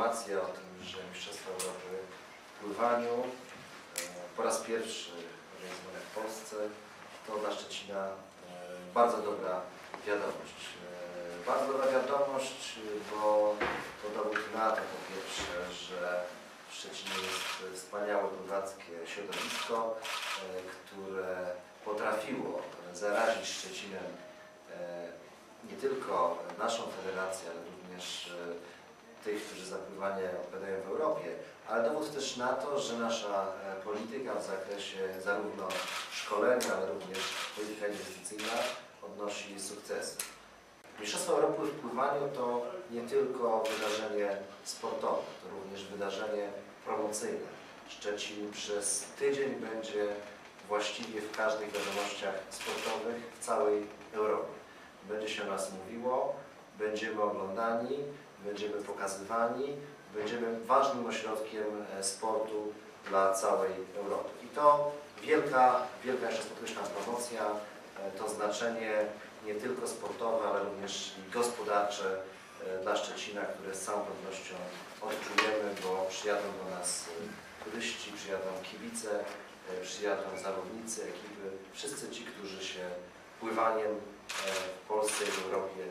informacja o tym, że Mistrzostwa Europy w pływaniu e, po raz pierwszy organizowane w Polsce to dla Szczecina e, bardzo dobra wiadomość. E, Bardzo dobra wiadomość, bo to dowód na to po pierwsze, że w Szczecinie jest wspaniałe pływackie środowisko, które potrafiło zarazić Szczecinem nie tylko naszą federację, ale również tych, którzy za pływanie odpowiadają w Europie, ale dowód też na to, że nasza e, polityka w zakresie zarówno szkolenia, ale również polityka inwestycyjna odnosi sukcesy. Mistrzostwa Europy w pływaniu to nie tylko wydarzenie sportowe, to również wydarzenie promocyjne. Szczecin przez tydzień będzie właściwie w każdych wiadomościach sportowych w całej Europie. Będzie się o nas mówiło, będziemy oglądani, będziemy pokazywani, będziemy ważnym ośrodkiem e, sportu dla całej Europy. I to wielka, wielka jeszcze podkreślam promocja, e, to znaczenie nie tylko sportowe, ale również gospodarcze e, dla Szczecina, które z całą pewnością odczujemy, bo przyjadą do nas turyści, przyjadą kibice, przyjadą zawodnicy, ekipy, wszyscy ci, którzy się pływaniem w Polsce i w Europie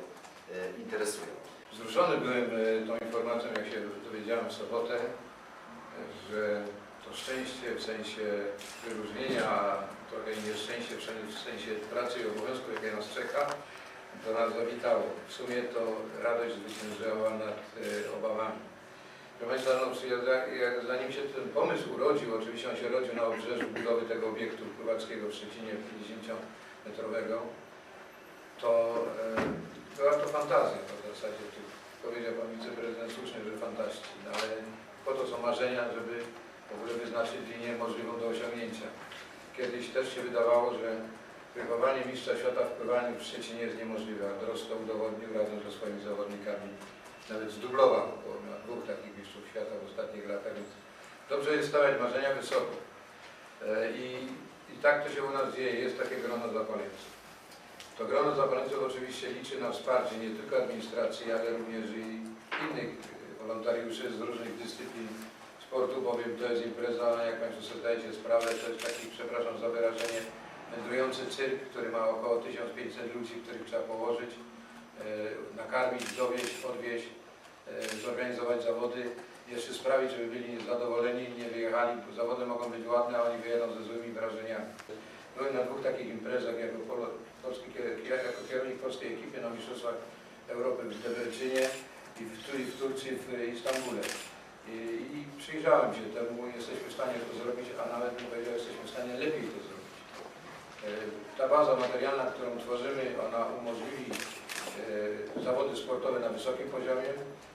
interesują. Wzruszony byłem e, tą informacją, jak się dowiedziałem w sobotę, e, że to szczęście w sensie wyróżnienia, a trochę nieszczęście w sensie- pracy i obowiązku, jakie nas czeka, to nas zawitało. W sumie to radość zwyciężyła nad e, obawami. Proszę Państwa, no, jak, zanim się ten pomysł urodził, oczywiście on się rodził na obrzeżu budowy tego obiektu pływackiego w Szczecinie 50-metrowego, to była to fantazja w zasadzie. Tu powiedział Pan Wiceprezydent słusznie, że fantaści, no, ale po to są marzenia, żeby w ogóle wyznaczyć linię możliwą do osiągnięcia. Kiedyś też się wydawało, że wychowanie mistrza świata w pływaniu w Szczecinie jest niemożliwe, a Gross to udowodnił razem ze swoimi zawodnikami. Nawet zdublował, bo ma dwóch takich mistrzów świata w ostatnich latach, więc dobrze jest stawiać marzenia wysoko. E, I, I tak to się u nas dzieje, jest takie grono zapaleńców. To grono zapaleńców oczywiście liczy na wsparcie nie tylko administracji, ale również i innych e, wolontariuszy z różnych dyscyplin sportu, bowiem to jest impreza, jak Państwo sobie zdajecie sprawę, to jest taki, przepraszam za wyrażenie, wędrujący cyrk, który ma około 1500 ludzi, których trzeba położyć, e, nakarmić, dowieść, odwieźć, e, zorganizować zawody, jeszcze sprawić, żeby byli zadowoleni, nie wyjechali, bo zawody mogą być ładne, a oni wyjadą ze złymi wrażeniami. Byłem na dwóch takich imprezach jako, polo, polskiej ekipy na Mistrzostwach Europy w Debrecenie i w, w Turcji, w Istambule. I, I przyjrzałem się temu, jesteśmy w stanie to zrobić, a nawet bym powiedział, jesteśmy w stanie lepiej to zrobić. E, Ta baza materialna, którą tworzymy, ona umożliwi e, zawody sportowe na wysokim poziomie,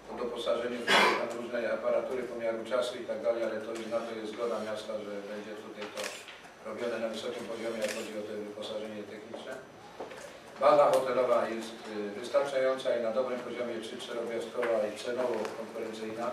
po doposażeniu w tam różnej aparatury pomiaru czasu i tak dalej, ale to już na to jest zgoda miasta, że będzie tutaj to robione na wysokim poziomie, jak chodzi o to wyposażenie. Baza hotelowa jest y, wystarczająca i na dobrym poziomie, czy czterogwiazdkowa i cenowo konkurencyjna.